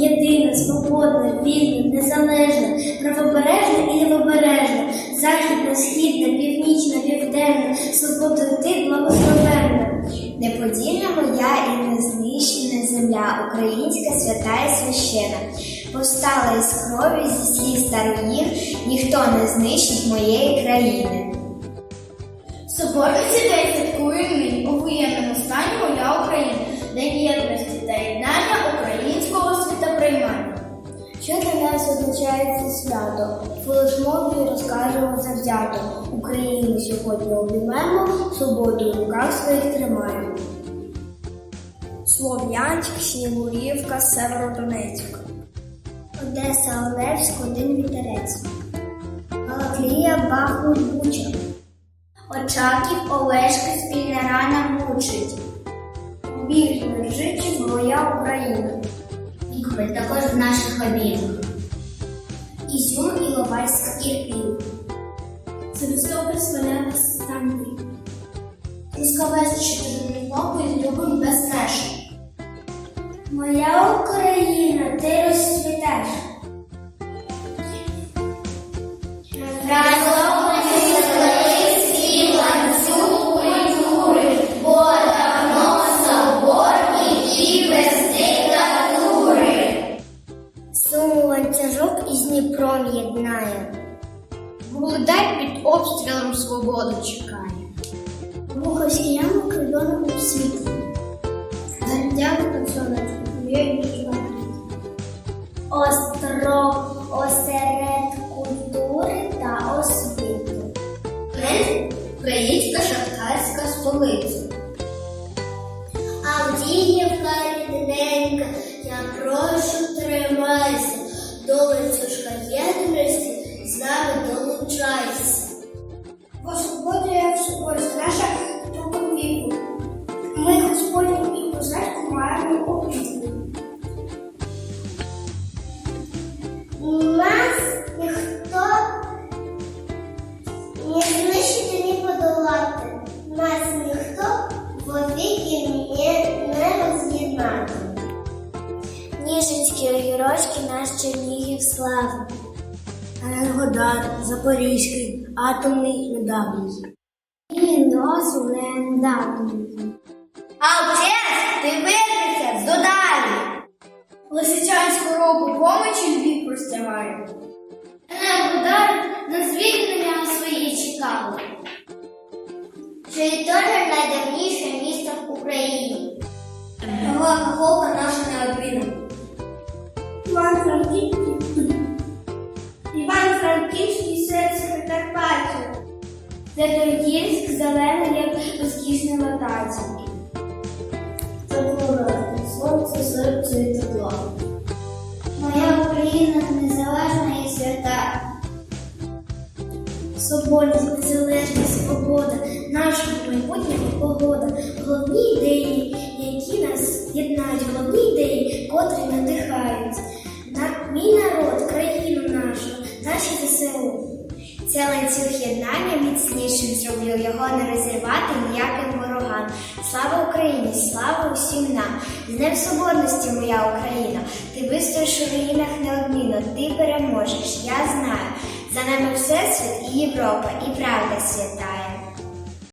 єдина, свободна, вільна, незалежна, правобережна і лівобережна, західна, східна, північна, південна, свободою ти благословенна. Неподільна моя і незнищена земля, українська свята і священа, повстала із крові зі сліз та руїн, ніхто не знищить моєї країни. Соборниці день святкує нині у воєнному стані моя Україна, це свято? Флешмобі розкажемо завзято. Україну сьогодні обіймемо, свободу в руках своїх тримаємо. Слов'янськ, Снігурівка, Северодонецьк. Одеса, Олевськ, один вітерець. Галаклія, Бахмут, Буча. Очаків, Олешки, спільна рана мучить. Біль лежить моя Україна. Нікополь також в наших обіймах. Ізюм, Іловайська, Ірпінь. Севастополь, Стандрій. Трускавець, Чотирнikoво і любим без меж. Моя Україна, ти розцвітеш. Разом єднає. Вугледар під обстрілом свободу чекає. Муховські ями кордоном у світі. Гардями та сонечку, Остров, осеред культури та освіти. Українська шахтарська столиця. Авдіївка рідненька, я прошу тримайся, долицюшка огірочки наш Чернігів славний. Енергодар, Запорізький, атомний недавній. І носу легендарний. Алчес, ти вирвися додалі. Лисичанську року помочі Львів простягає. Енергодар на звільнення своє чекали. Що і Святогірськ зелений, як розкішне латаця. Забула сонце, серце і тепло. Моя Україна незалежна і свята. Соборність, незалежність, свобода, нашого майбутнього погода, головні ідеї, які нас єднають, головні ідеї, котрі надихають. Це ланцюг єднання міцнішим зроблю, його не розірвати ніяким ворогам. Слава Україні, слава усім нам! З Днем Соборності, моя Україна! Ти вистоїш у руїнах неодмінно, ти переможеш, я знаю. За нами Всесвіт і Європа, і правда свята.